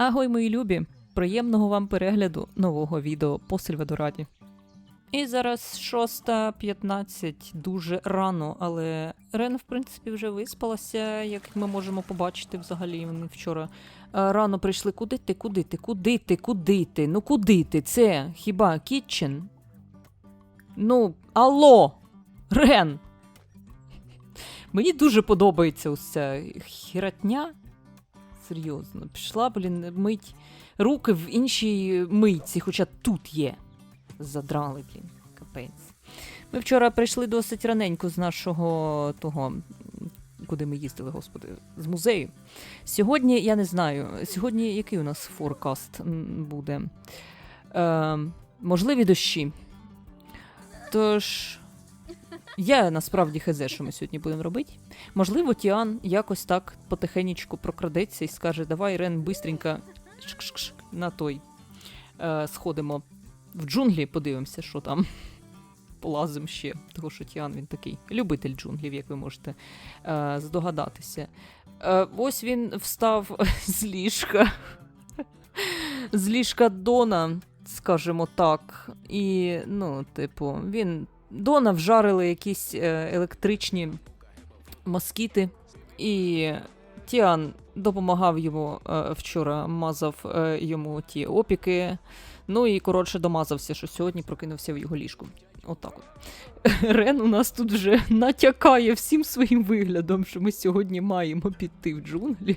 Агой, мої любі! Приємного вам перегляду нового відео по Сильвадораді. І зараз 6.15, дуже рано, але Рен, в принципі, вже виспалася, як ми можемо побачити взагалі. Вони вчора е, рано прийшли. Куди ти, куди ти, куди ти, куди ти? Ну куди ти? Це хіба Кітчен? Ну, алло! Рен! Мені дуже подобається ось ця хіратня. Серйозно, пішла, блін, мить руки в іншій митці, хоча тут є. Задрали, блін, капець. Ми вчора прийшли досить раненько з нашого того, куди ми їздили, господи, з музею. Сьогодні, я не знаю, сьогодні який у нас форкаст буде? Е, можливі дощі. Тож. Я насправді хз, що ми сьогодні будемо робити. Можливо, Тіан якось так потихенечку прокрадеться і скаже: давай, Рен, бистренько на той. Е, сходимо в джунглі, подивимося, що там. Полазимо ще, тому що Тіан він такий любитель джунглів, як ви можете е, здогадатися. Е, ось він встав з ліжка. з ліжка Дона, скажімо так. І, ну, типу, він. Дона вжарили якісь е, електричні москіти, і Тіан допомагав йому е, вчора, мазав е, йому ті опіки. Ну і коротше домазався, що сьогодні прокинувся в його ліжку. Отак от. Рен у нас тут вже натякає всім своїм виглядом, що ми сьогодні маємо піти в джунглі.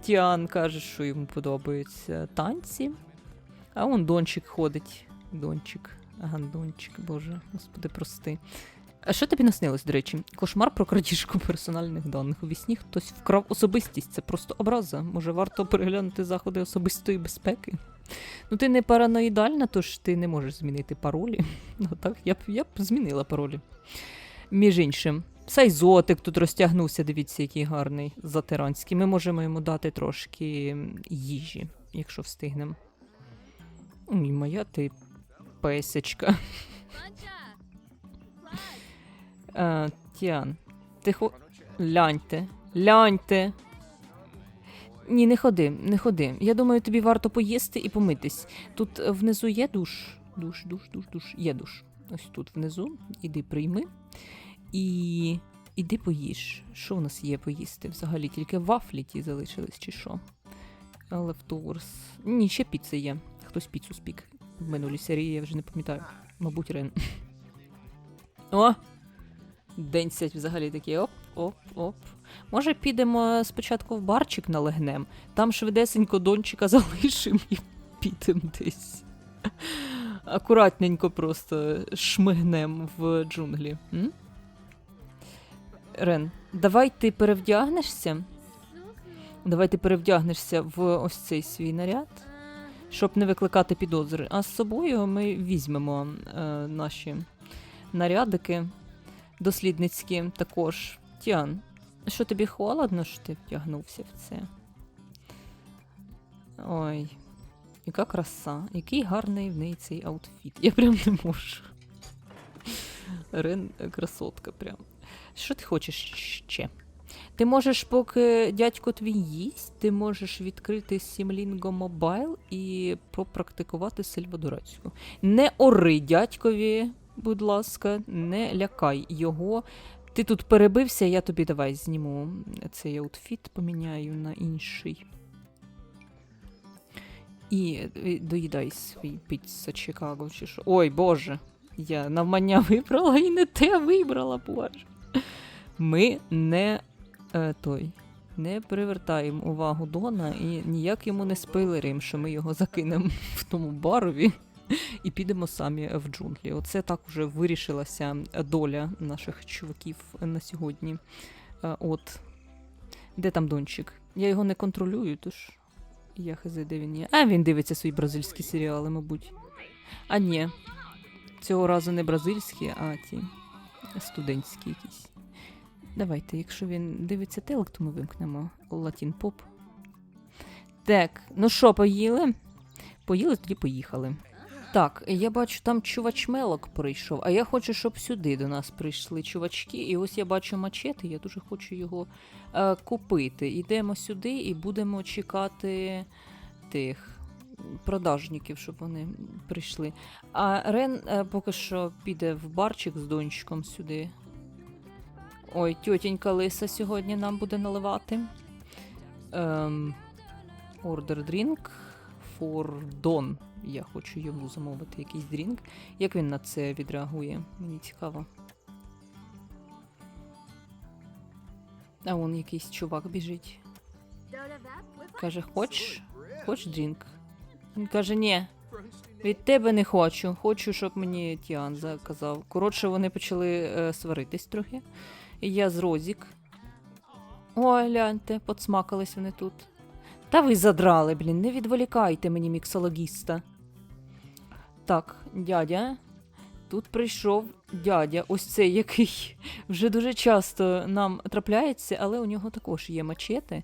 Тіан каже, що йому подобаються танці. А он Дончик ходить. Дончик. Гандончик, боже, господи, прости. А що тобі наснилось, до речі? Кошмар про крадіжку персональних даних. У вісні хтось вкрав особистість. Це просто образа. Може, варто переглянути заходи особистої безпеки? Ну, ти не параноїдальна, тож ти не можеш змінити паролі. Ну так, я б, я б змінила паролі. Між іншим, Сайзотик тут розтягнувся, дивіться, який гарний затиранський. Ми можемо йому дати трошки їжі, якщо встигнемо. Моя ти песечка. Е, Тіан, ти. Ляньте, ляньте. Ні, не ходи, не ходи. Я думаю, тобі варто поїсти і помитись. Тут внизу є душ. Душ, душ, душ, душ. Є душ. Ось тут внизу. Іди прийми. І іди поїж. Що у нас є поїсти? Взагалі тільки вафлі ті залишились, чи що? Leftovers. Ні, ще піца є. Хтось піцу спік. В минулій серії я вже не пам'ятаю. Мабуть, Рен. О! День сядь взагалі такий оп, оп, оп. Може, підемо спочатку в барчик налегнем, там швидесенько дончика залишимо і підемо десь. Акуратненько просто шмигнем в джунглі. М? Рен, давай ти перевдягнешся. Давай ти перевдягнешся в ось цей свій наряд, щоб не викликати підозри. А з собою ми візьмемо е, наші нарядики дослідницькі також. Тіан, що тобі холодно, що ти втягнувся в це? Ой, яка краса, який гарний в неї цей аутфіт. Я прям не можу. Рен красотка прям. Що ти хочеш ще? Ти можеш, поки дядько твій їсть, ти можеш відкрити Сімлінго Мобайл і попрактикувати сельвадорацьку. Не ори дядькові, будь ласка, не лякай його. Ти тут перебився, я тобі давай зніму цей аутфіт, поміняю на інший. І доїдай свій піца Чикаго чи що. Ой, Боже. Я навмання вибрала і не те вибрала, Боже. Ми не е, той. Не привертаємо увагу Дона і ніяк йому не спойлеримо, що ми його закинемо в тому барові і підемо самі в джунглі. Оце так уже вирішилася доля наших чуваків на сьогодні. Е, От. Де там Дончик? Я його не контролюю, тож. Я хз, де він є. А він дивиться свої бразильські серіали, мабуть. А ні. Цього разу не бразильські, а ті студентські якісь. Давайте, якщо він дивиться телек, то ми вимкнемо латін поп. Так, ну що, поїли? Поїли, тоді поїхали. Так, я бачу, там чувачмелок прийшов, а я хочу, щоб сюди до нас прийшли чувачки. І ось я бачу мачети, я дуже хочу його е, купити. Йдемо сюди і будемо чекати тих продажників, щоб вони прийшли. А Рен е, поки що піде в барчик з дончиком сюди. Ой, тьотінька Лиса сьогодні нам буде наливати. Ем, order drink for Don. Я хочу йому замовити якийсь дрінк. Як він на це відреагує? Мені цікаво. А вон якийсь чувак біжить. Каже, хоч? Хоч дрінк? Він каже, ні. Від тебе не хочу. Хочу, щоб мені Тіан заказав. Коротше, вони почали е, сваритись трохи. Я з Розік. Ой, гляньте, подсмакались вони тут. Та ви задрали, блін, не відволікайте мені міксологіста. Так, дядя. Тут прийшов дядя, ось цей, який вже дуже часто нам трапляється, але у нього також є мачети.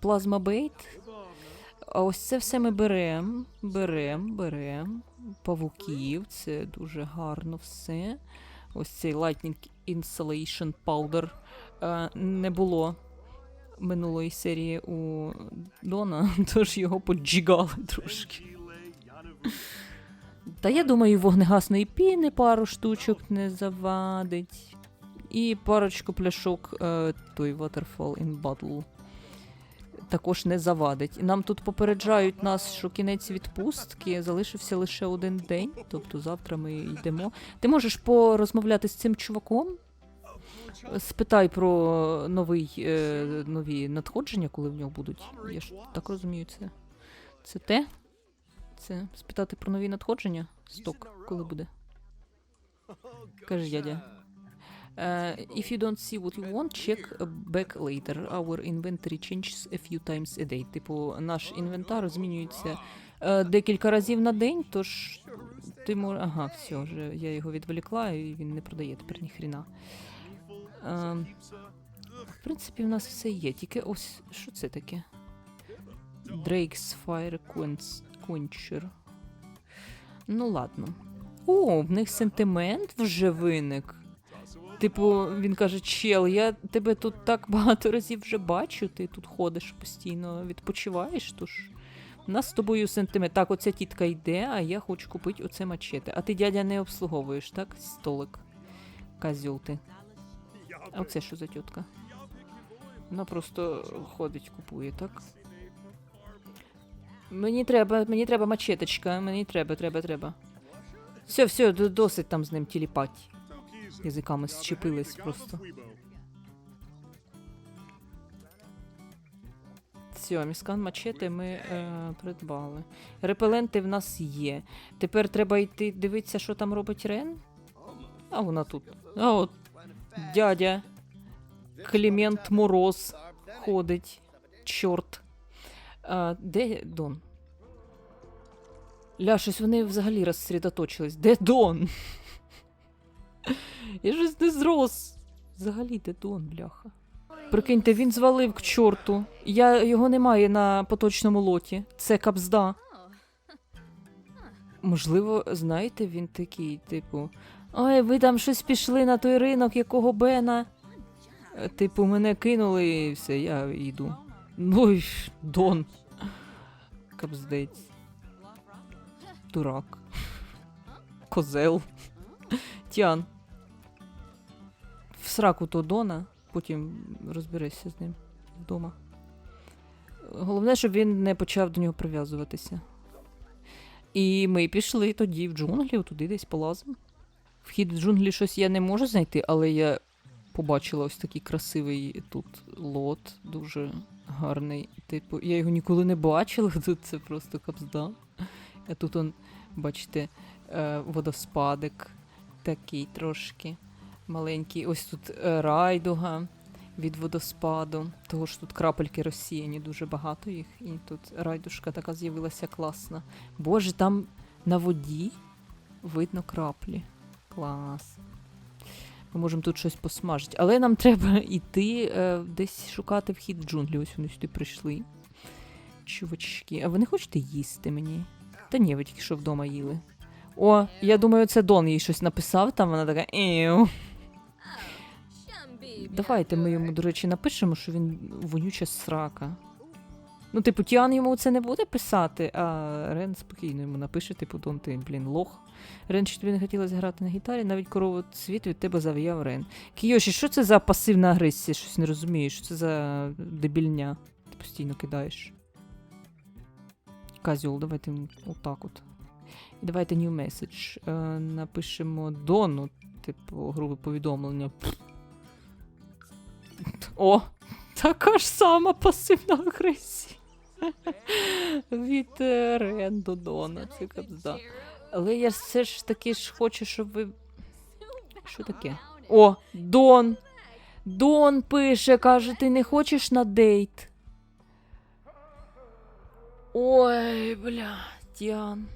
Плазма бейт. Ось це все ми беремо, беремо, беремо. Павуків, це дуже гарно все. Ось цей Lightning Insulation Powder е, не було минулої серії у Дона, тож його поджігали трошки. Та я думаю, вогнегасної піни пару штучок не завадить. І парочку пляшок е, той Waterfall in Bottle також не завадить. Нам тут попереджають нас, що кінець відпустки залишився лише один день, тобто завтра ми йдемо. Ти можеш порозмовляти з цим чуваком? Спитай про новий, е, нові надходження, коли в нього будуть. Я ж так розумію, це. Це те? Це спитати про нові надходження? Сток, коли буде? Каже дядя. Uh, if you don't see what you want, check back later. Our inventory changes a few times a day. Типу, наш інвентар змінюється е, декілька разів на день, тож ти мож... Ага, все, вже я його відволікла, і він не продає тепер ніхріна. Е, в принципі, в нас все є, тільки ось що це таке? Drake's Fire Quench- Quencher. Ну ладно. О, в них сентимент вже виник. Типу, він каже: Чел, я тебе тут так багато разів вже бачу, ти тут ходиш постійно, відпочиваєш, тож. У нас з тобою сентимент. Так, оця тітка йде, а я хочу купити оце мачете. А ти, дядя, не обслуговуєш, так? Столик. Козьол ти. А оце що за тітка? Вона просто ходить, купує, так? Мені треба, мені треба мачеточка, мені треба, треба, треба. Все, все, досить там з ним тіліпать. Язиками зчепились просто. Все, міскан мачете ми е, придбали. Репеленти в нас є. Тепер треба йти дивитися, що там робить Рен. А вона тут. А от дядя Клімент Мороз ходить. Чорт. А, де Дон? Ля, щось вони взагалі розсредоточились. Де Дон? Я щось не зрос. Взагалі, де Дон, бляха. Прикиньте, він звалив к чорту. Я його немає на поточному лоті. Це капзда. Можливо, знаєте, він такий, типу. Ой, ви там щось пішли на той ринок, якого Бена. Типу, мене кинули і все, я йду. Ну Дон. Капздець. Дурак. Козел. Тян. В сраку то Дона, потім розберешся з ним вдома. Головне, щоб він не почав до нього прив'язуватися. І ми пішли тоді в джунглі, туди десь полазимо. Вхід в джунглі щось я не можу знайти, але я побачила ось такий красивий тут лот, дуже гарний. Типу, я його ніколи не бачила, тут це просто капзда. А тут он, бачите, е, водоспадик такий трошки маленький. Ось тут е, райдуга від водоспаду. Того ж тут крапельки розсіяні, дуже багато їх. І тут райдушка така з'явилася класна. Боже, там на воді видно краплі. Клас. Ми можемо тут щось посмажити. Але нам треба йти е, десь шукати вхід в джунглі. Ось вони сюди прийшли. Чувачки. А ви не хочете їсти мені? Та ні, ви тільки що вдома їли. О, я думаю, це Дон їй щось написав, там вона така. Еу. Давайте ми йому, до речі, напишемо, що він вонюча срака. Ну, типу, Тіан йому це не буде писати, а Рен спокійно йому напише, типу, Дон, ти, блін, лох. Рен, що тобі не хотілося грати на гітарі, навіть корову світ від тебе завіяв Рен. Кіоші, що це за пасивна агресія? Щось не розумію, що це за дебільня? Ти постійно кидаєш. Козьол, давайте отак от. І давайте new message. Е, напишемо Дону, типу, грубе повідомлення. О! Така ж сама пасивна агресія. Від е, Рен до Дона. Це капзда. Але я все ж таки ж хочу, щоб ви. Що таке? О, Дон! Дон пише, каже, ти не хочеш на дейт. Ой, бля, Діан.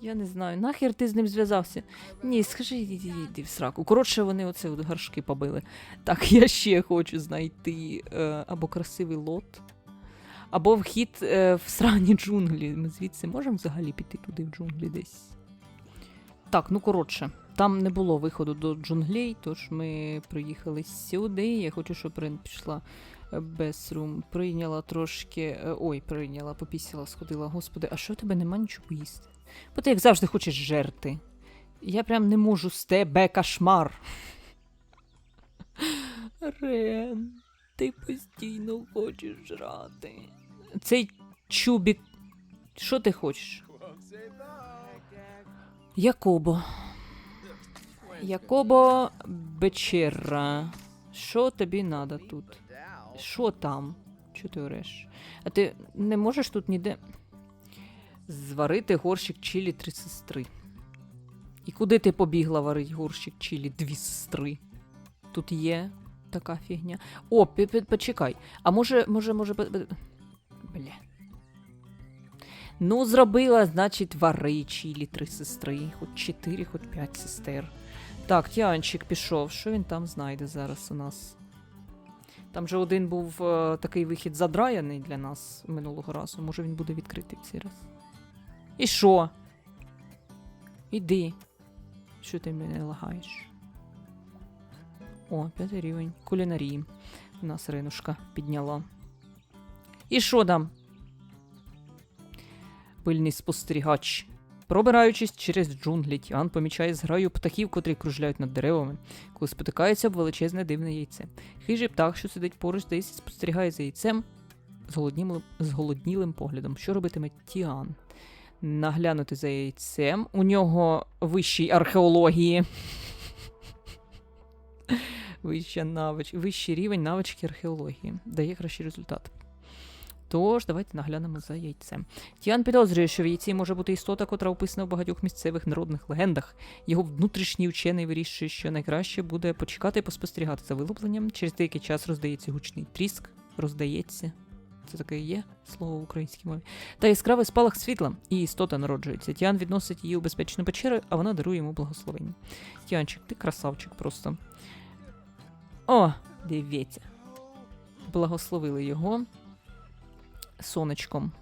Я не знаю, нахер ти з ним зв'язався? Ні, скажи, іди, іди, в сраку. Коротше, вони оце от гаршки побили. Так, я ще хочу знайти е, або красивий лот, або вхід е, в срані джунглі. Ми звідси можемо взагалі піти туди в джунглі десь. Так, ну коротше, там не було виходу до джунглей, тож ми приїхали сюди. Я хочу, щоб Рен пішла е, без рум. Прийняла трошки. е, Ой, прийняла, попісила, сходила. Господи, а що тебе нема нічого поїсти? Бо ти як завжди хочеш жерти. Я прям не можу з тебе кошмар. Рен, ти постійно хочеш жрати. Цей чубік. Що ти хочеш? Якобо. Якобо Бечера. Що тобі надо тут? Що там? Що ти ореш? А ти не можеш тут ніде зварити горщик чилі три сестри. І куди ти побігла варить горщик чилі дві сестри? Тут є така фігня. О, почекай. А може, може, може. Бля. Ну, зробила, значить, вари чилі три сестри. Хоч чотири, хоч п'ять сестер. Так, Тіанчик пішов. Що він там знайде зараз у нас? Там же один був е, такий вихід задраяний для нас минулого разу. Може він буде відкритий в цей раз. І що? Іди. Що ти мене лагаєш? О, п'ятий рівень. Кулінарії. У нас Ринушка підняла. І що там? Пильний спостерігач. Пробираючись через джунглі, Тіан помічає зграю птахів, котрі кружляють над деревами, коли спотикається величезне дивне яйце. Хижий птах, що сидить поруч, здається, спостерігає за яйцем зголоднілим, зголоднілим поглядом. Що робитиме Тіан? Наглянути за яйцем. У нього вищий археології. Вища навич... Вищий рівень навички археології. Дає кращий результат. Тож, давайте наглянемо за яйцем. Тіан підозрює, що в яйці може бути істота, котра описана в багатьох місцевих народних легендах. Його внутрішній учений вирішує, що найкраще буде почекати і поспостерігати за вилупленням. Через деякий час роздається гучний тріск, роздається. Це таке є слово в українській мові. Та яскравий спалах світла, і істота народжується. Тіан відносить її у безпечну печеру, а вона дарує йому благословення. Тіанчик, ти красавчик просто. О, дивіться. Благословили його сонечком.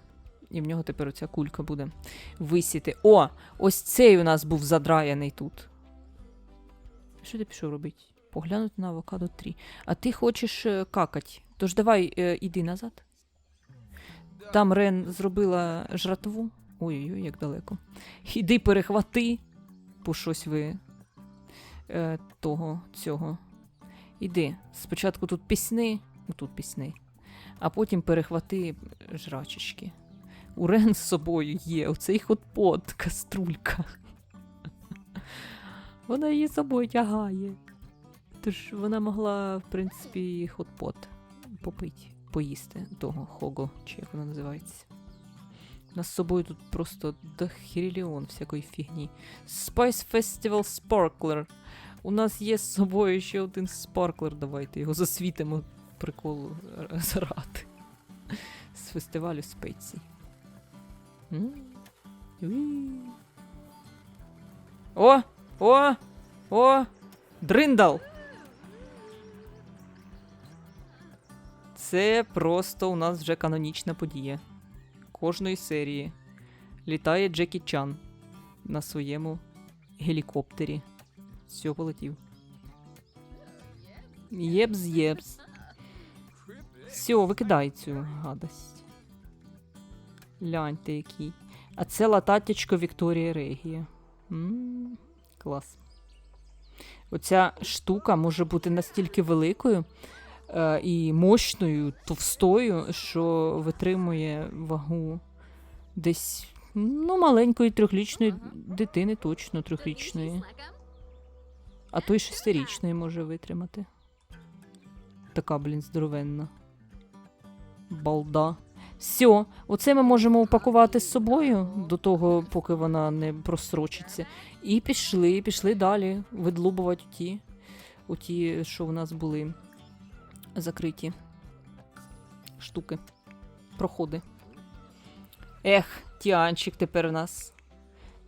І в нього тепер оця кулька буде висіти. О! Ось цей у нас був задраяний тут. Що ти пішов робити? Поглянути на авокадо 3. А ти хочеш е, какать. Тож давай е, іди назад. Там Рен зробила жратву. Ой-ой-ой, як далеко. Іди перехвати, бо щось ви е, того цього. Іди. Спочатку тут пісни, ну тут пісни, а потім перехвати жрачечки. У Рен з собою є оцей хотпот, каструлька. Вона її з собою тягає. Тож вона могла, в принципі, хотпот попити, поїсти того хого, чи як воно називається. У нас з собою тут просто дохіріліон всякої фігні. Spice Festival Sparkler. У нас є з собою ще один спарклер. Давайте його засвітимо приколу р- З фестивалю спецій. О! О! О! Дриндал! Це просто у нас вже канонічна подія. Кожної серії літає Джекі Чан на своєму гелікоптері. Все, полетів. Єпс, єпс. Все, викидай цю гадость. Гляньте який. А це лататячко Вікторія Регія. клас. Оця штука може бути настільки великою е, і мощною, товстою, що витримує вагу десь ну, маленької трьохрічної дитини, точно трьохрічної. А то й шестирічної може витримати. Така, блін, здоровенна. Балда. Все, оце ми можемо упакувати з собою до того, поки вона не просрочиться. І пішли, пішли далі видлубувати ті, оті, що в нас були закриті штуки, проходи. Ех, Тіанчик тепер у нас.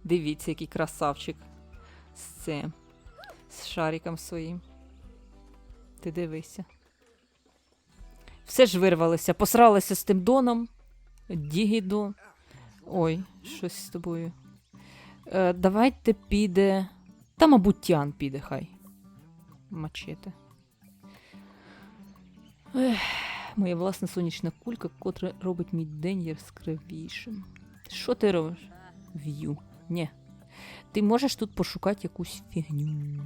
Дивіться, який красавчик. З цим. З шариком своїм. Ти дивися. Все ж вирвалося. Посралися з тим доном. Дігідо. Ой, щось з тобою. Е, давайте піде. Та, мабуть, Тіан піде, хай. Мачете. Моя власна сонячна кулька, котра робить мій день яскравішим. Що ти робиш? В'ю. Ні. Ти можеш тут пошукати якусь фігню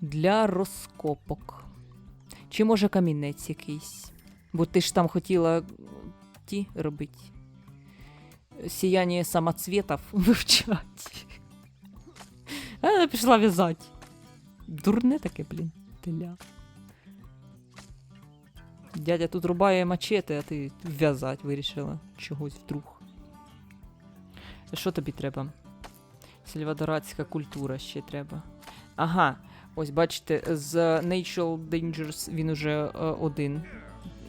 для розкопок. Чи може камінець якийсь? Бо ти ж там хотіла ті робити. Сіяння самоцветів вивчати. А вона пішла в'язати. Дурне таке, блін, теля. Дядя тут рубає мачети, а ти в'язати вирішила чогось вдруг. Що тобі треба? Сільвадорадська культура ще треба. Ага, ось бачите, з Natural Dangers він уже е, один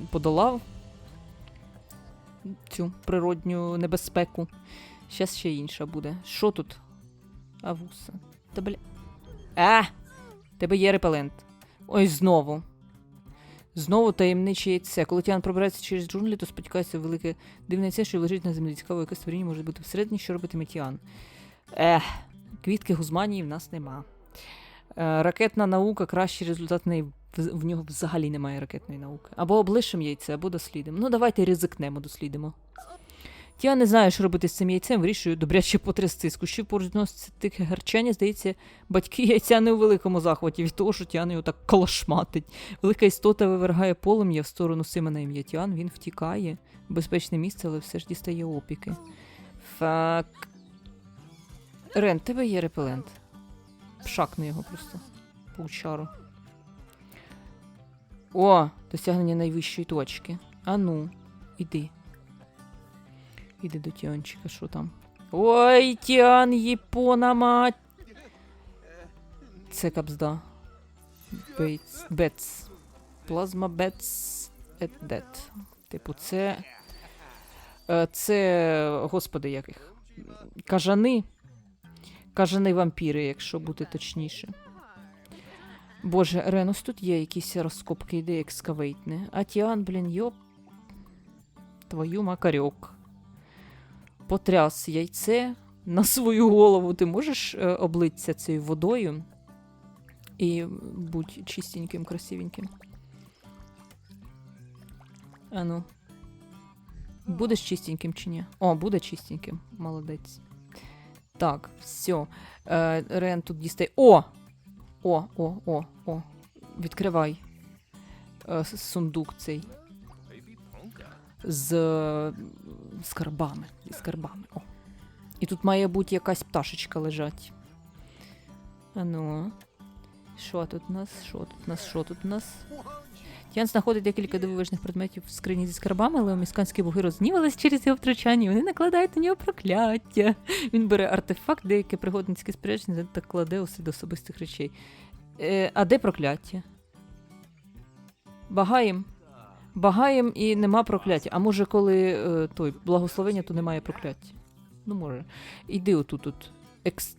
подолав цю природню небезпеку. Щас ще інша буде. Що тут? Авуса. Та бля. А! Тебе є репелент. Ой, знову. Знову таємниче яйце. Коли Тіан пробирається через джунглі, то спотікається велике дивне яйце, що лежить на землі. Цікаво, яке створіння може бути всередині, що робитиме Тіан. Ех, квітки гузманії в нас нема. Е, ракетна наука, кращий результат в неї в, нього взагалі немає ракетної науки. Або облишимо яйце, або дослідимо. Ну, давайте ризикнемо, дослідимо. Тіан не знає, що робити з цим яйцем, вирішує добряче потрясти. З кущів поруч носиться тихе гарчання. Здається, батьки яйця не у великому захваті від того, що Тіан його так колошматить. Велика істота вивергає полум'я в сторону Симона ім'я Тіан. Він втікає в безпечне місце, але все ж дістає опіки. Фак. Рен, тебе є репелент. Пшакни його просто. Паучару. О, досягнення найвищої точки. Ану, іди. Іди до Тіанчика, що там? Ой, Тіан, Єпона, мать! Це капзда. Бейтс. Бетс. Плазма Бетс. Дет. Типу, це. е, Це. Господи, яких. Кажани. Кажани вампіри, якщо бути точніше. Боже, Ренус, тут є якісь розкопки, іде екскавейтне. А Тіан, блін, йоп. Твою макарьок. Потряс яйце на свою голову. Ти можеш е, облитися цією водою і будь чистеньким, красивеньким. Ану. Будеш чистеньким чи ні? О, буде чистеньким. Молодець. Так, все. Е, Рен тут дістає. О! О, о, о, о. Відкривай. Е, сундук цей. З скарбами. Зі скарбами. О. І тут має бути якась пташечка лежать. Ану. Що тут у нас? Що тут у нас? Що тут у нас? Тіан знаходить декілька дивовижних предметів в скрині зі скарбами, але місканські боги рознівались через його втручання, і вони накладають на нього прокляття. Він бере артефакт, деяке пригодницьке спорядження та кладе усе до особистих речей. Е, а де прокляття? Багаєм. Багаєм і нема прокляття. А може, коли е, той благословення, то немає прокляття. Ну, може. Іди отут.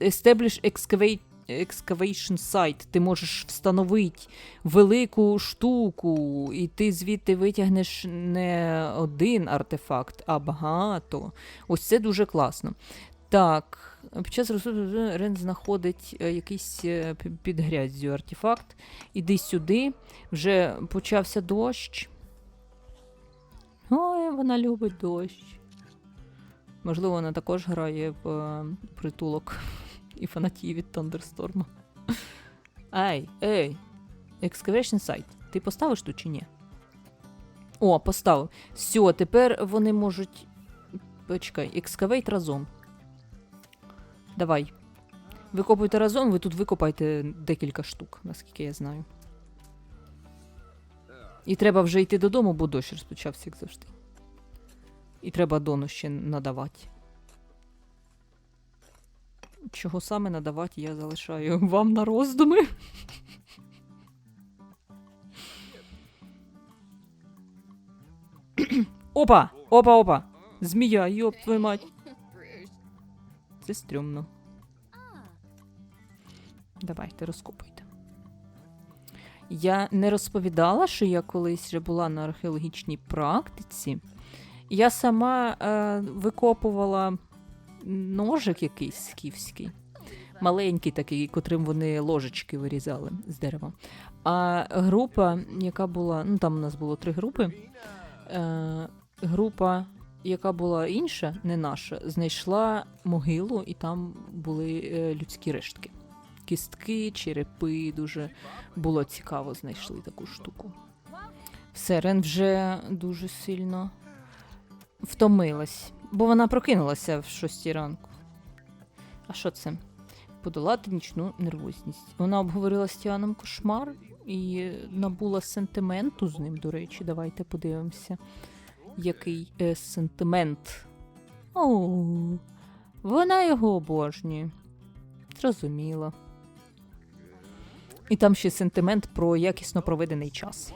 Establish excavate, excavation site. Ти можеш встановити велику штуку, і ти звідти витягнеш не один артефакт, а багато. Ось це дуже класно. Так, під час розсуду Рен знаходить е, якийсь е, під гряззю артефакт. Іди сюди. Вже почався дощ. Ой, вона любить дощ. Можливо, вона також грає в е, притулок і фанатіє від Тандерсторма. Ей, ей, Excavation Site. Ти поставиш тут чи ні? О, поставив. Все, тепер вони можуть. Почекай, екскавейт разом. Давай. Викопуйте разом, ви тут викопайте декілька штук, наскільки я знаю. І треба вже йти додому, бо дощ розпочався, як завжди. І треба дону ще надавати. Чого саме надавати, я залишаю вам на роздуми. Опа! Опа, опа! Змія, йоп твою мать. Це стрьомно. Давайте, розкопуйте. Я не розповідала, що я колись вже була на археологічній практиці. Я сама е, викопувала ножик якийсь скіфський, маленький такий, котрим вони ложечки вирізали з дерева. А група, яка була, ну там у нас було три групи. Е, група, яка була інша, не наша, знайшла могилу, і там були е, людські рештки. Кістки, черепи, дуже було цікаво, знайшли таку штуку. Все, Рен вже дуже сильно втомилась, бо вона прокинулася в шостій ранку. А що це? Подолати нічну нервозність. Вона обговорила з Тіаном кошмар і набула сентименту з ним, до речі. Давайте подивимося, який е, сентимент. О, вона його обожнює. Зрозуміло. І там ще сентимент про якісно проведений час.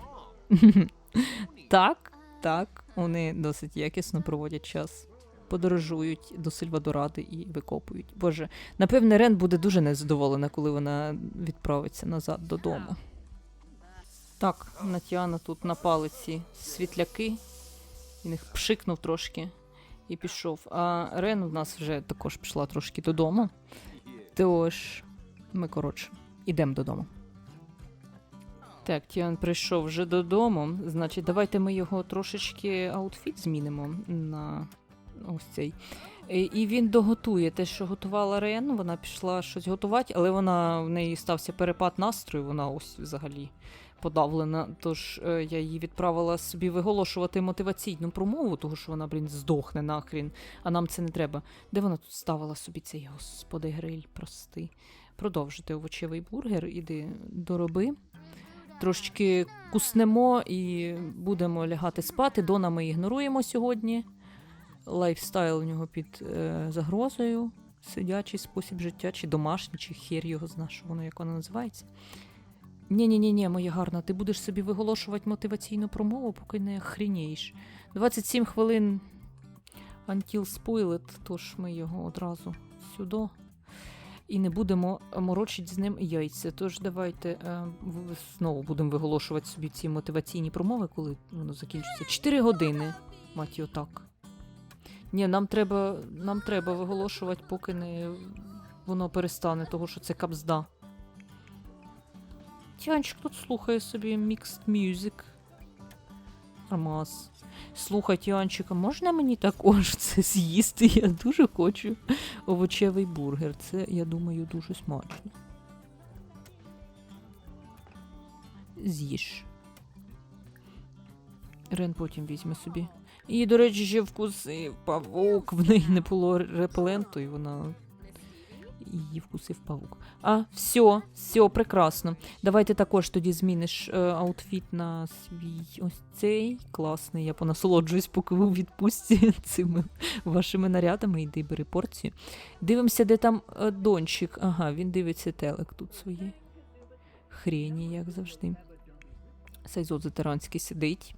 так, так, вони досить якісно проводять час. Подорожують до Сильвадоради і викопують. Боже, напевне, Рен буде дуже незадоволена, коли вона відправиться назад додому. Так, на Тіана тут на палиці світляки. Він їх пшикнув трошки і пішов. А Рен у нас вже також пішла трошки додому. Тож, ми, коротше, ідемо додому. Так, Тіан прийшов вже додому. Значить, давайте ми його трошечки аутфіт змінимо на ось цей. І він доготує те, що готувала Рен. Вона пішла щось готувати, але вона в неї стався перепад настрою. Вона ось взагалі подавлена. Тож е, я її відправила собі виголошувати мотиваційну промову, тому що вона, блін, здохне нахрін, а нам це не треба. Де вона тут ставила собі цей господи гриль, прости. Продовжити овочевий бургер, іди дороби. Трошечки куснемо і будемо лягати спати. Дона ми ігноруємо сьогодні. Лайфстайл у нього під е, загрозою. Сидячий спосіб життя, чи домашній, чи хер його зна, що воно як воно називається. ні ні ні ні моя гарна, ти будеш собі виголошувати мотиваційну промову, поки не хрінієш. 27 хвилин until spoiled, тож ми його одразу сюди. І не будемо морочити з ним яйця. Тож давайте е, знову будемо виголошувати собі ці мотиваційні промови, коли воно закінчиться. 4 години, мать його так. Ні, нам треба, нам треба виголошувати, поки не воно перестане, того що це кабзда. Тянчик тут слухає собі mixed music. Нормас. Слухай, Тіанчика, можна мені також це з'їсти? Я дуже хочу овочевий бургер. Це, я думаю, дуже смачно. З'їж. Рен потім візьме собі. І, до речі, ще вкусив павук. В неї не було репеленту, і вона її вкусив павук. А, все, все, прекрасно. Давайте також тоді зміниш е, аутфіт на свій ось цей. Класний. Я понасолоджуюсь, поки ви відпустці цими вашими нарядами. Йди бери порцію. Дивимося, де там е, дончик. Ага, він дивиться телек тут свої. Хрені, як завжди. Сайзот Затеранський сидить.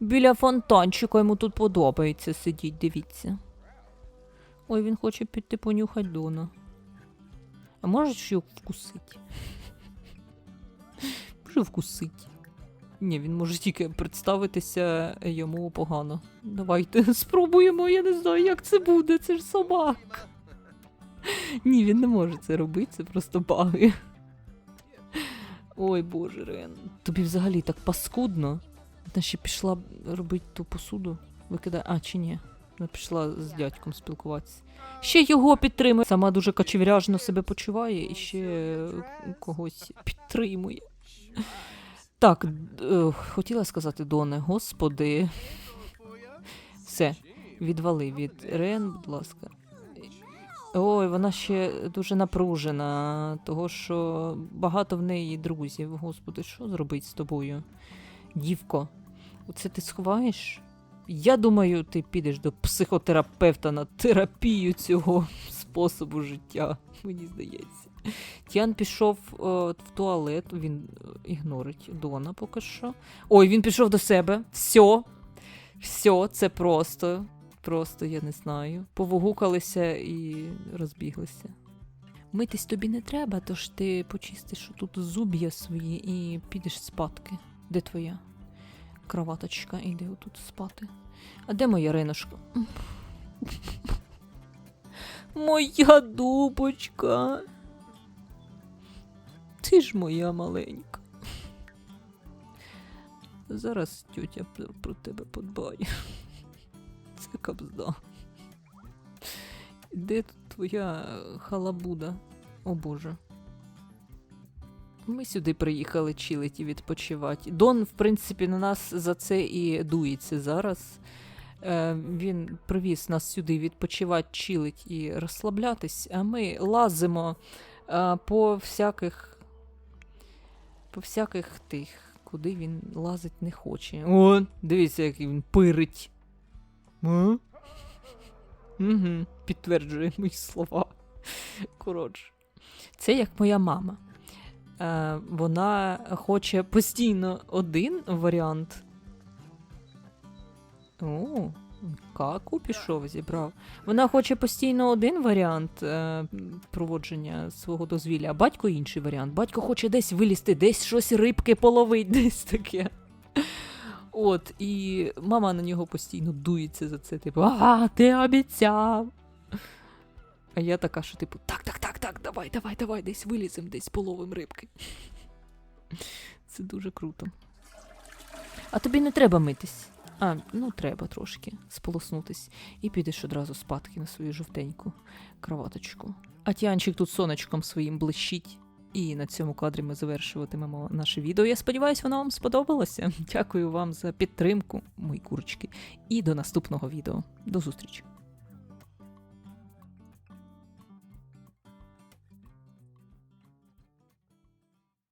Біля фонтанчика йому тут подобається сидіть, дивіться. Ой, він хоче піти понюхати Дона. А може ще вкусить? Може вкусить. Ні, він може тільки представитися йому погано. Давайте спробуємо, я не знаю, як це буде, це ж собака. Ні, він не може це робити, це просто баги. Ой, боже, Рен. Тобі взагалі так паскудно. Вона ще пішла робити ту посуду. Викидає. А, чи ні? Вона пішла з дядьком спілкуватися. Ще його підтримує. Сама дуже качевряжно себе почуває і ще когось підтримує. Так, е, хотіла сказати Доне, господи. Все, відвали від Рен, будь ласка. Ой, вона ще дуже напружена, того що багато в неї друзів. Господи, що зробить з тобою? Дівко, оце ти сховаєш? Я думаю, ти підеш до психотерапевта на терапію цього способу життя, мені здається. Тіан пішов е, в туалет, він е, ігнорить Дона поки що. Ой, він пішов до себе. Все. Все, це просто. Просто я не знаю. Повугукалися і розбіглися. Митись тобі не треба, тож ти почистиш тут зуб'я свої і підеш спадки. Де твоя кроваточка? Іди отут спати. А де моя риношка? Моя дубочка. Ти ж моя маленька. Зараз тютя про тебе подбає. Це кабзда. Де тут твоя халабуда? О Боже. Ми сюди приїхали чилить і відпочивати. Дон, в принципі, на нас за це і дується зараз. Е, він привіз нас сюди відпочивати, чилить і розслаблятись, а ми лазимо е, по всяких. По всяких тих, куди він лазить не хоче. О, дивіться, як він пирить. А? Угу, підтверджує мої слова. Коротше. Це як моя мама. Е, вона хоче постійно один варіант. О, каку пішов, зібрав. Вона хоче постійно один варіант е, проводження свого дозвілля, а батько інший варіант. Батько хоче десь вилізти, десь щось рибки половить, десь таке. От, і мама на нього постійно дується за це, типу, ага, ти обіцяв. А я така, що типу, так, так, так, так, давай, давай, давай, десь вилізем, десь половим рибки. Це дуже круто. А тобі не треба митись. А, ну треба трошки сполоснутись. І підеш одразу спадки на свою жовтеньку кроваточку. А Тіанчик тут сонечком своїм блищить. І на цьому кадрі ми завершуватимемо наше відео. Я сподіваюся, воно вам сподобалося. Дякую вам за підтримку, мої курочки. І до наступного відео. До зустрічі!